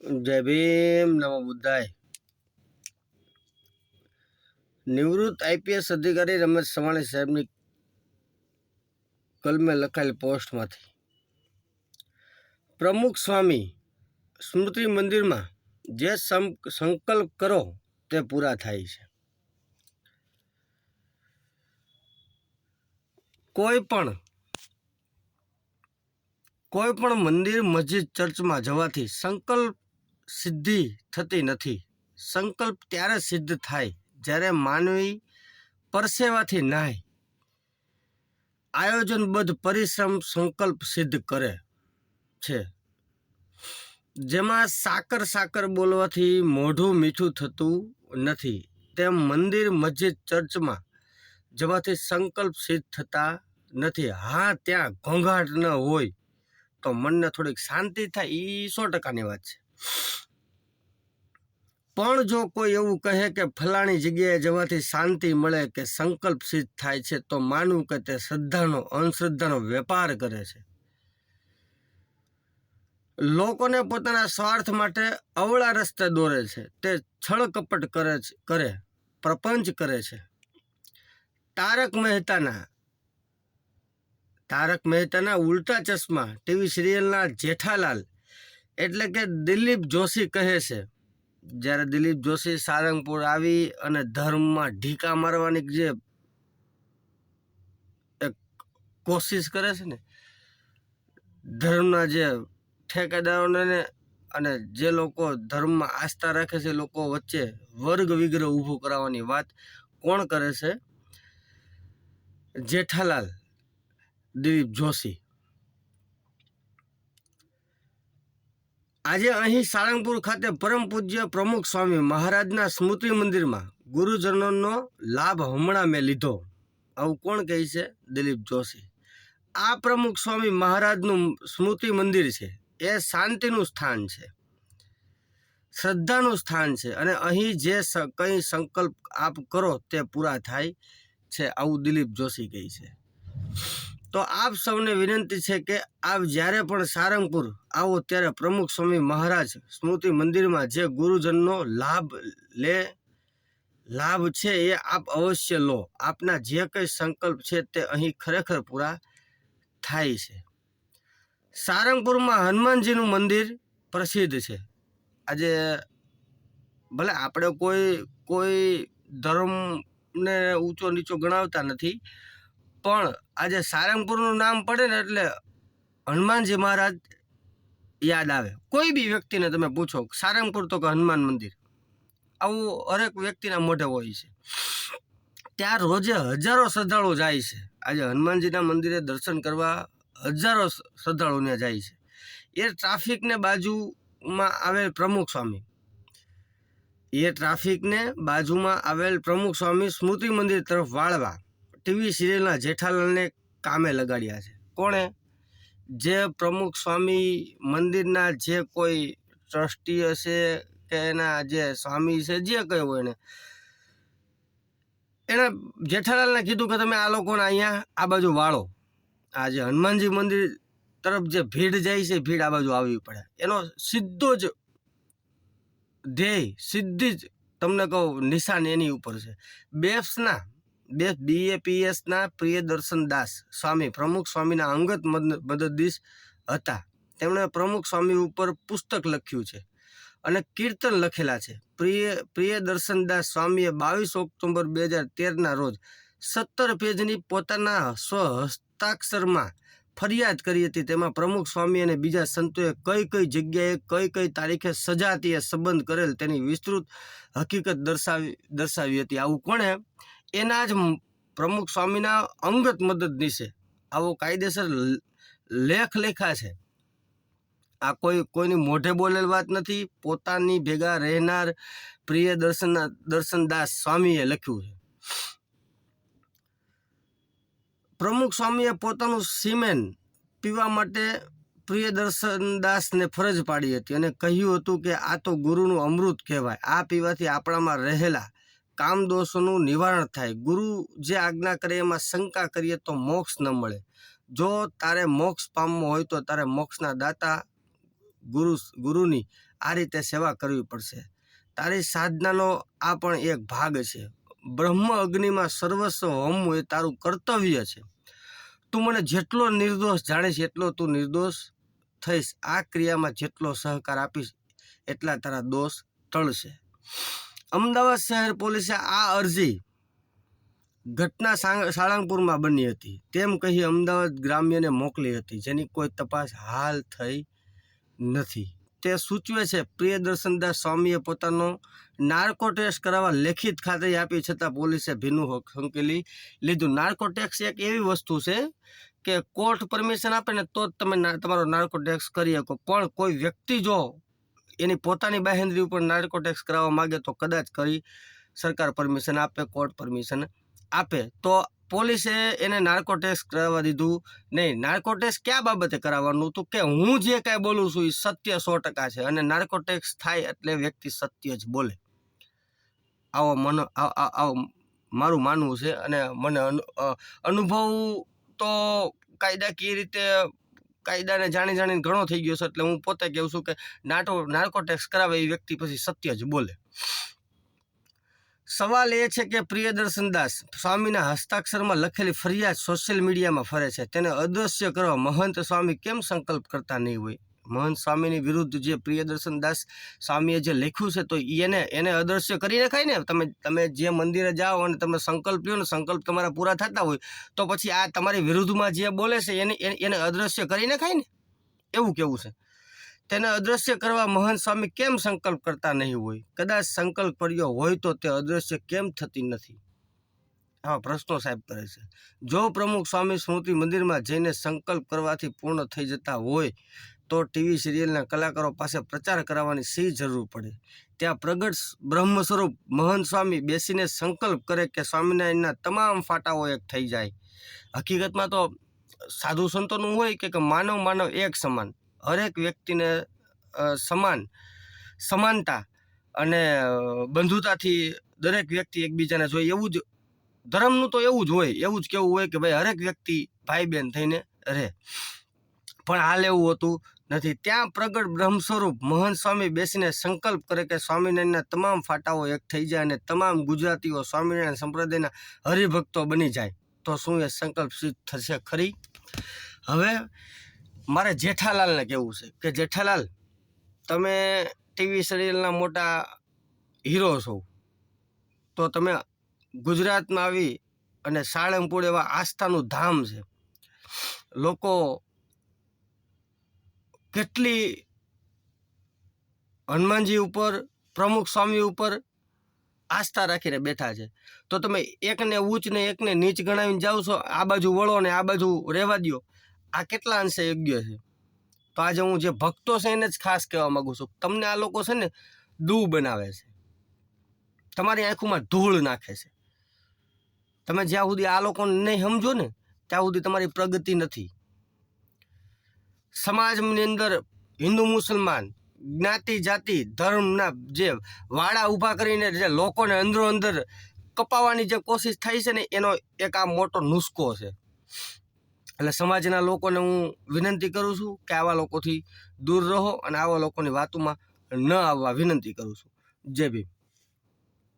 જય ભીમ નમો બુદ્ધાય. નિવૃત્ત આઈપીએસ અધિકારી રમેશ સવાણી સાહેબની કલમે લખાયેલી પોસ્ટમાંથી. પ્રમુખ સ્વામી સ્મૃતિ મંદિરમાં જે સંકલ્પ કરો તે પૂરા થાય છે. કોઈ પણ કોઈ પણ મંદિર, મસ્જિદ, ચર્ચમાં જવાથી સંકલ્પ સિદ્ધિ થતી નથી. સંકલ્પ ત્યારે સિદ્ધ થાય જ્યારે માનવી પરસેવાથી નાય આયોજનબદ્ધ પરિશ્રમ સંકલ્પ સિદ્ધ કરે છે. જેમાં સાકર સાકર બોલવાથી મોઢું મીઠું થતું નથી. તેમ મંદિર, મસ્જિદ, ચર્ચમાં જવાથી સંકલ્પ સિદ્ધ થતા નથી. હા, ત્યાં ઘોંઘાટ ન હોય તો મનને થોડીક શાંતિ થાય. એ સો ટકાની વાત છે. પણ જો કોઈ એવું કહે કે ફલાણી જગ્યાએ જવાથી શાંતિ મળે કે સંકલ્પ સિદ્ધ થાય છે, તો માનવું કે તે શ્રદ્ધાનો, અંધશ્રદ્ધાનો વેપાર કરે છે. લોકોને પોતાના સ્વાર્થ માટે અવળા રસ્તે દોરે છે. તે છળકપટ કરે છે, કરે, પ્રપંચ કરે છે. તારક મહેતાના તારક મહેતાના ઉલ્ટા ચશ્મા, ટીવી સિરિયલના જેઠાલાલ એટલે કે દિલીપ જોશી કહે છે, જ્યારે દિલીપ જોશી સારંગપુર આવી અને ધર્મમાં ઢીકા મારવાની જે એક કોશિશ કરે છે ને, ધર્મના જે ઠેકેદારોને અને જે લોકો ધર્મમાં આસ્થા રાખે છે લોકો વચ્ચે વર્ગ વિગ્રહ ઊભો કરાવવાની વાત કોણ કરે છે? જેઠાલાલ દિલીપ જોશી. આજે અહીં સાળંગપુર ખાતે પરમ પૂજ્ય પ્રમુખ સ્વામી મહારાજના સ્મૃતિ મંદિરમાં ગુરુજનોનો લાભ હમણાં મેં લીધો. આવું કોણ કહે છે? દિલીપ જોશી. આ પ્રમુખ સ્વામી મહારાજનું સ્મૃતિ મંદિર છે. એ શાંતિનું સ્થાન છે. શ્રદ્ધાનું સ્થાન છે અને અહીં જે કંઈ સંકલ્પ આપ કરો તે પૂરા થાય છે આવું દિલીપ જોશી કહે છે. તો આપ સૌને વિનંતી છે કે આપ જ્યારે પણ સારંગપુર આવો ત્યારે પ્રમુખ સ્વામી મહારાજ સ્મૃતિ મંદિરમાં જે ગુરુજનનો લાભ લે, લાભ છે એ આપ અવશ્ય લો. આપના જે કંઈ સંકલ્પ છે તે અહીં ખરેખર પૂરા થાય છે. સારંગપુરમાં હનુમાનજીનું મંદિર પ્રસિદ્ધ છે. આજે ભલે આપણે કોઈ કોઈ ધર્મને ઊંચો નીચો ગણાવતા નથી, પણ આજે સારંગપુરનું નામ પડે ને એટલે હનુમાનજી મહારાજ યાદ આવે. કોઈ બી વ્યક્તિને તમે પૂછો, સારંગપુર તો કે હનુમાન મંદિર, આવું હરેક વ્યક્તિના મોઢે હોય છે. ત્યાં રોજે હજારો શ્રદ્ધાળુ જાય છે. આજે હનુમાનજીના મંદિરે દર્શન કરવા હજારો શ્રદ્ધાળુ ત્યાં જાય છે. એ ટ્રાફિકને બાજુમાં આવેલ પ્રમુખ સ્વામી, એ ટ્રાફિકને બાજુમાં આવેલ પ્રમુખ સ્વામી સ્મૃતિ મંદિર તરફ વાળવા ટીવી સિરિયલના જેઠાલાલને કામે લગાડ્યા છે. કોણે? જે પ્રમુખ સ્વામી મંદિરના જે કોઈ ટ્રસ્ટી હશે કે એના જે સ્વામી છે, જે કહ્યું હોય એને. એણે જેઠાલાલને કીધું કે તમે આ લોકોને અહીંયા આ બાજુ વાળો. આ જે હનુમાનજી મંદિર તરફ જે ભીડ જાય છે, ભીડ આ બાજુ આવવી પડે. એનો સીધો જ ધ્યેય, સીધી જ તમને કહું નિશાન એની ઉપર છે. બેફ્સના બે બીએપીએસના પ્રિયદર્શન દાસ સ્વામી, પ્રમુખ સ્વામીના અંગત મદદીશ હતા. તેમણે પ્રમુખ સ્વામી ઉપર પુસ્તક લખ્યું છે અને કીર્તન લખેલા છે. પ્રિય પ્રિયદર્શનદાસ સ્વામીએ બાવીસ ઓક્ટોબર બે હજાર તેરના રોજ સત્તર પેજની પોતાના સ્વહસ્તાક્ષરમાં ફરિયાદ કરી હતી. તેમાં પ્રમુખ સ્વામી અને બીજા સંતોએ કઈ કઈ જગ્યાએ કઈ કઈ તારીખે સજાતીય સંબંધ કરેલ તેની વિસ્તૃત હકીકત દર્શાવી દર્શાવી હતી. આવું કોણે? એના જ પ્રમુખ સ્વામીના અંગત મદદનીશે આવો કાયદેસર લેખ લેખા છે. આ કોઈ, કોઈની મોઢે બોલેલ વાત નથી. પોતાની ભેગા રહેનાર પ્રિય દર્શન દર્શનદાસ સ્વામીએ લખ્યું છે. પ્રમુખ સ્વામીએ પોતાનું સિમેન પીવા માટે પ્રિયદર્શનદાસને ફરજ પાડી હતી અને કહ્યું હતું કે આ તો ગુરુનું અમૃત કહેવાય. આ પીવાથી આપણામાં રહેલા કામદોષોનું નિવારણ થાય. ગુરુ જે આજ્ઞા કરે એમાં શંકા કરીએ તો મોક્ષ ન મળે. જો તારે મોક્ષ પામવો હોય તો તારે મોક્ષના દાતા ગુરુ ગુરુની આ રીતે સેવા કરવી પડશે. તારી સાધનાનો આ પણ એક ભાગ છે. બ્રહ્મ અગ્નિમાં સર્વસ્વ હોમવું એ તારું કર્તવ્ય છે. તું મને જેટલો નિર્દોષ જાણીશ એટલો તું નિર્દોષ થઈશ. આ ક્રિયામાં જેટલો સહકાર આપીશ એટલા તારા દોષ ટળશે. અમદાવાદ શહેર પોલીસે આ અરજી ઘટના સાળંગપુરમાં બની હતી. તેમ કહી અમદાવાદ ગ્રામ્યને મોકલી હતી, જેની કોઈ તપાસ હાલ થઈ નથી. તે સૂચવે છે, પ્રિયદર્શનદાસ સ્વામીએ પોતાનો નાર્કો ટેસ્ટ કરાવવા લેખિત ખાતરી આપી, છતાં પોલીસે ભીનું સંકેલી લીધું. નાર્કો ટેક્સ એક એવી વસ્તુ છે કે કોર્ટ પરમિશન આપે ને તો જ તમે તમારો નાર્કો ટેક્સ કરી શકો. પણ કોઈ વ્યક્તિ જો એની પોતાની બાહેંધરી ઉપર નાર્કો ટેક્સ કરાવવા માગે તો કદાચ કરી સરકાર પરમિશન આપે કોર્ટ પરમિશન આપે. તો પોલીસે એને નાર્કો ટેસ્ટ કરાવવા દીધું. નહીં નાર્કો ટેસ્ટ ક્યાં બાબતે કરાવવાનું હતું કે હું જે કાંઈ બોલું છું એ સત્ય સો ટકા છે અને નાર્કો ટેક્સ થાય એટલે વ્યક્તિ સત્ય જ બોલે. આવો મનો આવો મારું માનવું છે અને મને અનુ- અનુભવ તો કાયદાકીય રીતે કાયદાને જાણી જાણીને ઘણો થઈ ગયો છે, એટલે હું પોતે કહું છું કે નાટો નાર્કો ટેક્સ કરાવે એ વ્યક્તિ પછી સત્ય જ બોલે. સવાલ એ છે કે પ્રિયદર્શન દાસ સ્વામીના હસ્તાક્ષરમાં લખેલી ફરિયાદ સોશિયલ મીડિયામાં ફરે છે, તેને અદૃશ્ય કરવા મહંત સ્વામી કેમ સંકલ્પ કરતા નહીં હોય? મહંત સ્વામીની વિરુદ્ધ જે પ્રિયદર્શન દાસ સ્વામીએ જે લખ્યું છે, તો એને એને અદૃશ્ય કરી નખાય ને? તમે તમે જે મંદિરે જાઓ અને તમે સંકલ્પ લ્યો ને, સંકલ્પ તમારા પૂરા થતા હોય, તો પછી આ તમારી વિરુદ્ધમાં જે બોલે છે, એને, એને- અદૃશ્ય કરી નખાય ને? એવું કેવું છે? તેને અદૃશ્ય કરવા મહંત સ્વામી કેમ સંકલ્પ કરતા નહીં હોય? કદાચ સંકલ્પ કર્યો હોય તો તે અદૃશ્ય કેમ થતી નથી? આવા પ્રશ્નો સાહેબ કરે છે. જો પ્રમુખ સ્વામી સ્મૃતિ મંદિરમાં જઈને સંકલ્પ કરવાથી પૂર્ણ થઈ જતા હોય તો ટીવી સિરિયલના કલાકારો પાસે પ્રચાર કરાવવાની સી જરૂર પડે. ત્યાં પ્રગટ બ્રહ્મ સ્વરૂપ મહંત સ્વામી બેસીને સંકલ્પ કરે કે સ્વામિનારાયણના તમામ ફાટાઓ એક થઈ જાય. હકીકતમાં તો સાધુ સંતોનું હોય કે માનવ માનવ એક સમાન. હરેક વ્યક્તિને સમાન, સમાનતા અને બંધુતાથી દરેક વ્યક્તિ એકબીજાને જોઈએ એવું જ, ધર્મનું તો એવું જ હોય. એવું જ કેવું હોય કે ભાઈ હરેક વ્યક્તિ ભાઈ બહેન થઈને રહે. પણ હાલ એવું હોતું નથી. ત્યાં પ્રગટ બ્રહ્મ સ્વરૂપ મહંત સ્વામી બેસીને સંકલ્પ કરે કે સ્વામિનારાયણના તમામ ફાટાઓ એક થઈ જાય અને તમામ ગુજરાતીઓ સ્વામિનારાયણ સંપ્રદાયના હરિભક્તો બની જાય. તો શું એ સંકલ્પ સિદ્ધ થશે ખરી? હવે મારે જેઠાલાલને કહેવું છે કે જેઠાલાલ, તમે ટીવી સિરિયલના મોટા હીરો છો. તો તમે ગુજરાતમાં આવી અને સાળંગપુર એવા આસ્થાનું ધામ છે. લોકો કેટલી હનુમાનજી ઉપર, પ્રમુખ સ્વામી ઉપર આસ્થા રાખીને બેઠા છે. તો તમે એકને ઊંચ ને એકને નીચ ગણાવીને જાઓ છો, આ બાજુ વળો ને આ બાજુ રહેવા દ્યો. આ કેટલા અંશે યોગ્ય છે? તો આજે હું જે ભક્તો છે એને જ ખાસ કહેવા માગું છું. તમને આ લોકો છે ને દૂ બનાવે છે. તમારી આંખોમાં ધૂળ નાખે છે. તમે જ્યાં સુધી આ લોકોને નહીં સમજો ને, ત્યાં સુધી તમારી પ્રગતિ નથી. સમાજની અંદર હિન્દુ મુસલમાન, જ્ઞાતિ, જાતિ, ધર્મના જે વાળા ઊભા કરીને જે લોકોને અંદરો અંદર કપાવવાની જે કોશિશ થાય છે ને, એનો એક આ મોટો નુસ્ખો છે. એટલે સમાજના લોકોને હું વિનંતી કરું છું કે આવા લોકોથી દૂર રહો અને આવા લોકોની વાતોમાં ન આવવા વિનંતી કરું છું. જય ભીમ.